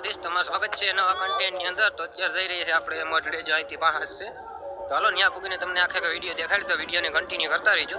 દ્વારકાધીશ તમારું સ્વાગત છે નવા કન્ટેન્ટની અંદર. તો અત્યારે જઈ રહી છે આપણે મઢડે જો અહીંથી પાંચ છે. તો હાલો ત્યાં પૂગીને તમને આખે આખો વીડિયો દેખાડી તો વિડીયોને કન્ટિન્યુ કરતા રહીજો.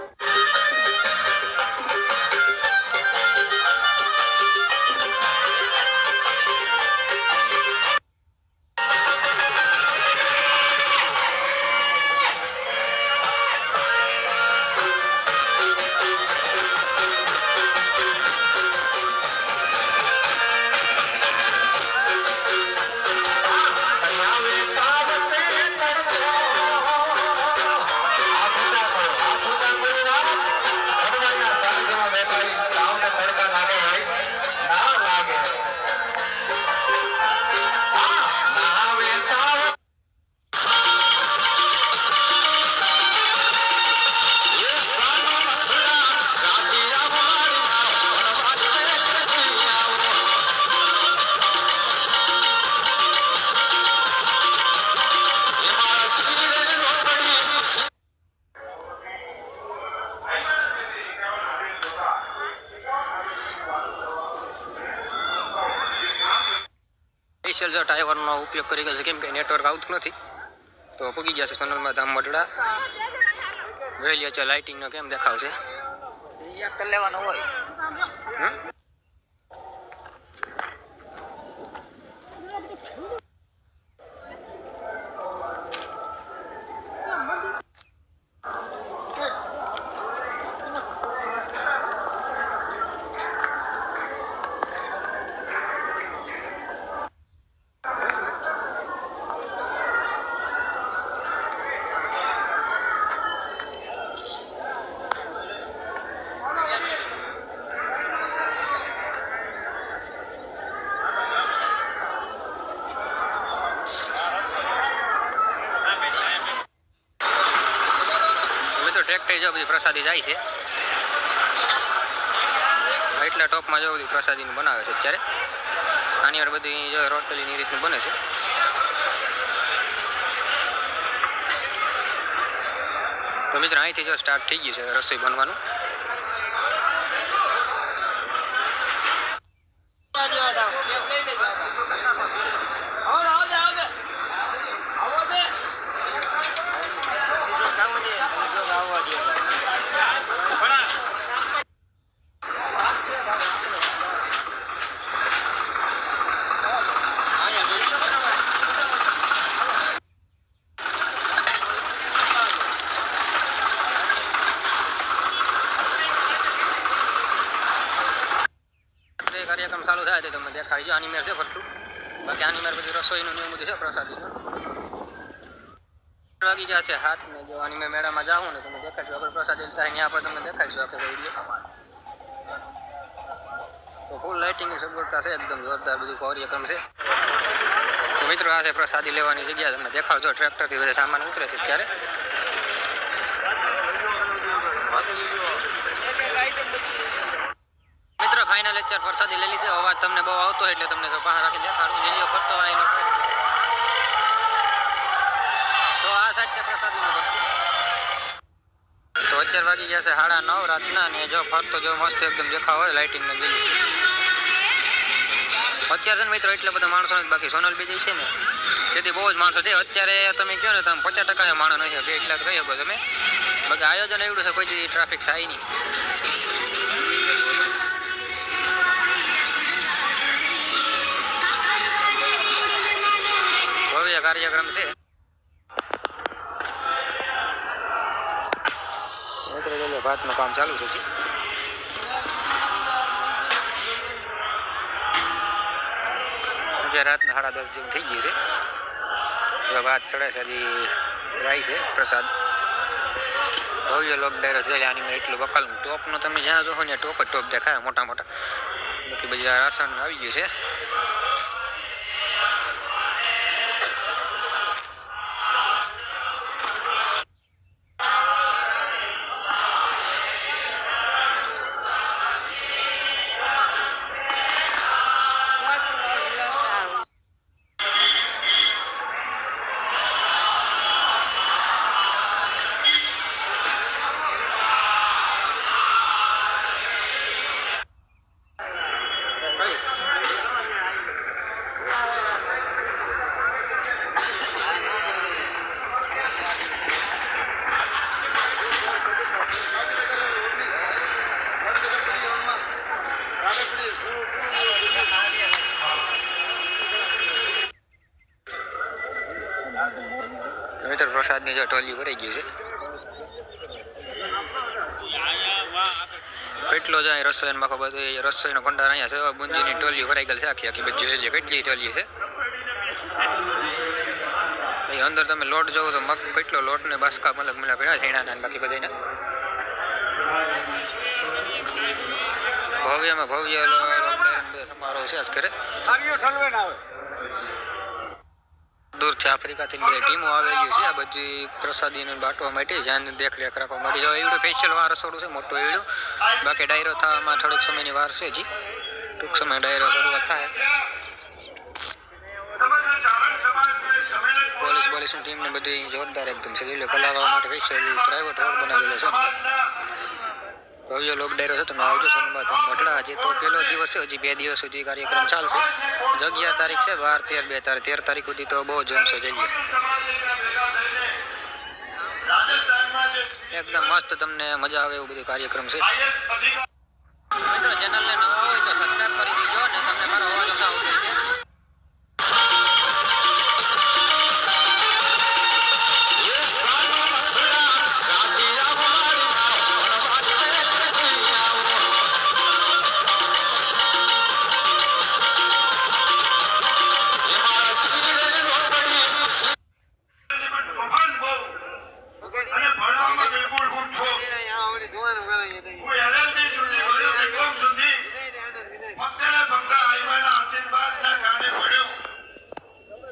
સ્પેશિયલ જો ટાઈવરનો ઉપયોગ કરી ગયો છે કેમ કે નેટવર્ક આવતું નથી તો પૂગી જશે સોનલમાં ધામ મઢડા વહેલી છે લાઇટિંગનો કેમ દેખાવશે લેવાનો હોય. ટ્રેક્ટર જો બધી પ્રસાદી જાય છે. એટલા ટોપમાં જો બધી પ્રસાદીનું બનાવે છે અત્યારે. આની વાર બધી જો રોટલીની રીતનું બને છે. તો મિત્ર, અહીંથી જો સ્ટાર્ટ થઈ ગયું છે રસોઈ બનવાનું. કાર્યક્રમ ચાલુ થાય તો તમને દેખાડી જો આની મેર છે ફરતું બાકી આની મેર બધી રસોઈનું ને એવું બધું છે પ્રસાદીનું વાગી જશે હાથ ને જો આની મેં મેળામાં જાઉં ને તમને દેખાડશું આગળ પ્રસાદી થાય ત્યાં પર તમને દેખાડશું આખો વિડીયો તો ફૂલ લાઇટિંગની સગવડતા છે એકદમ જોરદાર બધું કાર્યક્રમ છે તો મિત્રો આ છે પ્રસાદી લેવાની જગ્યા તમને દેખાડજો ટ્રેક્ટરથી બધા સામાન ઉતરે છે ત્યારે ફાઇનલ લેક્ચર પ્રસાદી લઈ લીધો અવાજ તમને બહુ આવતો હોય એટલે તમને તો બહાર રાખી દેખાડું જેલીઓ ફરતો હોય એનો તો આ સાઈડ છે પ્રસાદીનો ભક્તિ તો અત્યાર વાગી ગયા છે સાડા નવ રાતના ને જો ફરતો જો મસ્ત એકદમ દેખાવ હોય લાઇટિંગ ને જેલી અત્યારે છે ને મિત્રો એટલા બધા માણસો નથી બાકી સોનલ બીજી છે ને તેથી બહુ જ માણસો છે અત્યારે તમે કહો ને તમે પચાસ ટકા માણસ નથી બે એટલા કહી શકો તમે બાકી આયોજન એવડું છે કોઈ દી ટ્રાફિક થાય નહીં ભવ્ય કાર્યક્રમ છે મિત્રો ચાલો ભાતનું કામ ચાલુ છે જી. આજે રાતના સાડા દસ જેવું થઈ ગયું છે હવે ભાત ચડે છે હજી રાઈ છે પ્રસાદ ભવ્ય લોક ડાયરો છે આની મેં એટલું વકલનું ટોપનું તમે જ્યાં જોવો ને ટોપ જ ટોપ દેખાય મોટા મોટા બાકી બધી આ રાસણ આવી ગયું છે પ્રસાદની જો ટોલી ભરાઈ ગઈ છે. કેટલો જાય રસોઈ માખો ખબર એ રસોઈનો ભંડાર અહીંયા છે. બુંદીની ટોલી ભરાઈ ગયેલ છે આખી આખી. બધી જોઈ લો કેટલી ટોલી છે? અંદર તમે લોટ જોવો તો મગ કેટલો લોટ ને બાસકા મલક મળ્યા પડ્યા છે એના બાકી બધાને ભવ્યમાં ભવ્ય સમારોહ છે આજ કરે દૂરથી આફ્રિકાથી બે ટીમો આવેલી છે. આ બધી પ્રસાદીને બાંટવા માટે જ્યાં દેખરેખ રાખવા માટે. એવડું સ્પેશિયલ વાર શરૂ છે, મોટું એવડું. બાકી ડાયરો થવામાં થોડીક સમયની વાર છે જી ટૂંક સમય ડાયરો શરૂઆત થાય. પોલીસ પોલીસની ટીમને બધી જોરદાર એકદમ છે. એટલે કલાકારો માટે સ્પેશિયલ પ્રાઇવેટ રોડ બનાવેલો છે. ભવ્ય લોક ડાયરો છે તમે આવજો સોનબા ધામ મઢડા આજે તો પહેલો દિવસ છે, હજી બે દિવસ સુધી કાર્યક્રમ ચાલશે. અગિયાર તારીખ છે, બાર, તેર, બે તારીખ તેર તારીખ સુધી તો બહુ જમશે જઈએ એકદમ મસ્ત તમને મજા આવે એવું બધું કાર્યક્રમ છે. મિત્રો ચેનલને નવા હોય તો